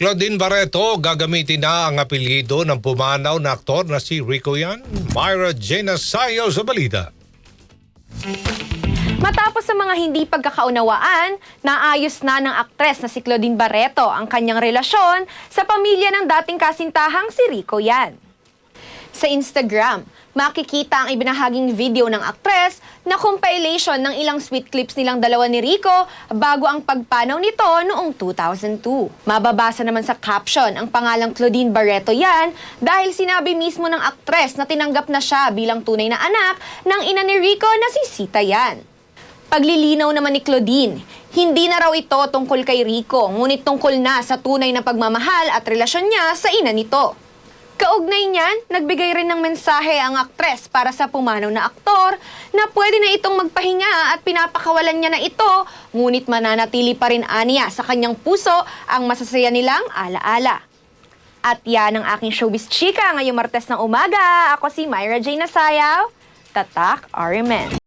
Claudine Barreto, gagamitin na ang apelyido ng pumanaw na aktor na si Rico Yan. Myra Jena Sayo sa balita. Matapos sa mga hindi pagkakaunawaan, naayos na ng aktres na si Claudine Barreto ang kanyang relasyon sa pamilya ng dating kasintahang si Rico Yan. Sa Instagram, makikita ang ibinahaging video ng aktres na compilation ng ilang sweet clips nilang dalawa ni Rico bago ang pagpanaw nito noong 2002. Mababasa naman sa caption ang pangalang Claudine Barreto yan dahil sinabi mismo ng aktres na tinanggap na siya bilang tunay na anak ng ina ni Rico na si Sita yan. Paglilinaw naman ni Claudine, hindi na raw ito tungkol kay Rico, ngunit tungkol na sa tunay na pagmamahal at relasyon niya sa ina nito. Kaugnay niyan, nagbigay rin ng mensahe ang aktres para sa pumanaw na aktor na pwede na itong magpahinga at pinapakawalan niya na ito, ngunit mananatili pa rin aniya sa kanyang puso ang masasaya nilang alaala. At yan ang aking showbiz chika ngayong Martes ng umaga. Ako si Myra J. Nasayaw, Tatak RMN.